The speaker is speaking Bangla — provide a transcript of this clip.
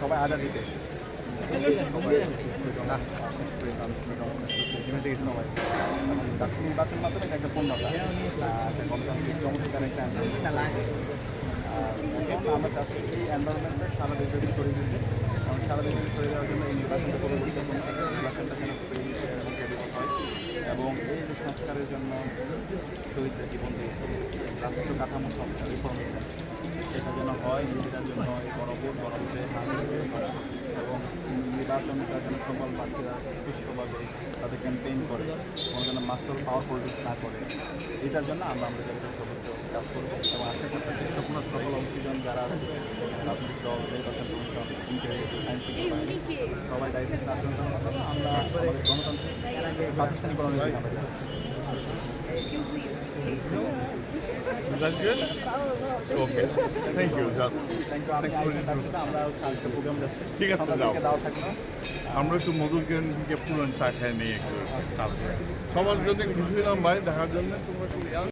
সবাই আড্ডা দিতে। দার্শনিক মাধ্যমে একটা পূর্ণতা চমৎকার একটা আমরা চাচ্ছি এই এনভারনমেন্টটা সারা দেশে ছড়িয়ে দিতে। সারা দেশে ছড়িয়ে দেওয়ার জন্য এই এবং এই সংস্কারের জন্য শহীদদের জীবন দিয়েছে রাষ্ট্র কাঠামো সংস্কার রিফর্ম এটা যেন হয় নিজেদের জন্য গণভোট গণভোটে এবং নির্বাচনটা যেন সকল প্রার্থীরা সুষ্ঠুভাবে তাদের ক্যাম্পেইন করে কোনো যেন মাস্টার পাওয়ার পলিটিক্স না করে এটার জন্য আমরা আমাদের সর্বোচ্চ কাজ করব এবং আশা করতেছি সকল সকল অংশীজন যারা আছে রাজনৈতিক দল নির্বাচন কমিশন সবাই দায়িত্ব মাধ্যমে আমরা প্রাতিষ্ঠানিকরণের That's good? Okay. Thank you. Just, programme যাচ্ছি ঠিক আছে, যাও। আমরা একটু মধুর কেন থেকে পুরন চা খাই নিই একটু সবার জন্য খুশি হলাম ভাই দেখার জন্য তোমরা।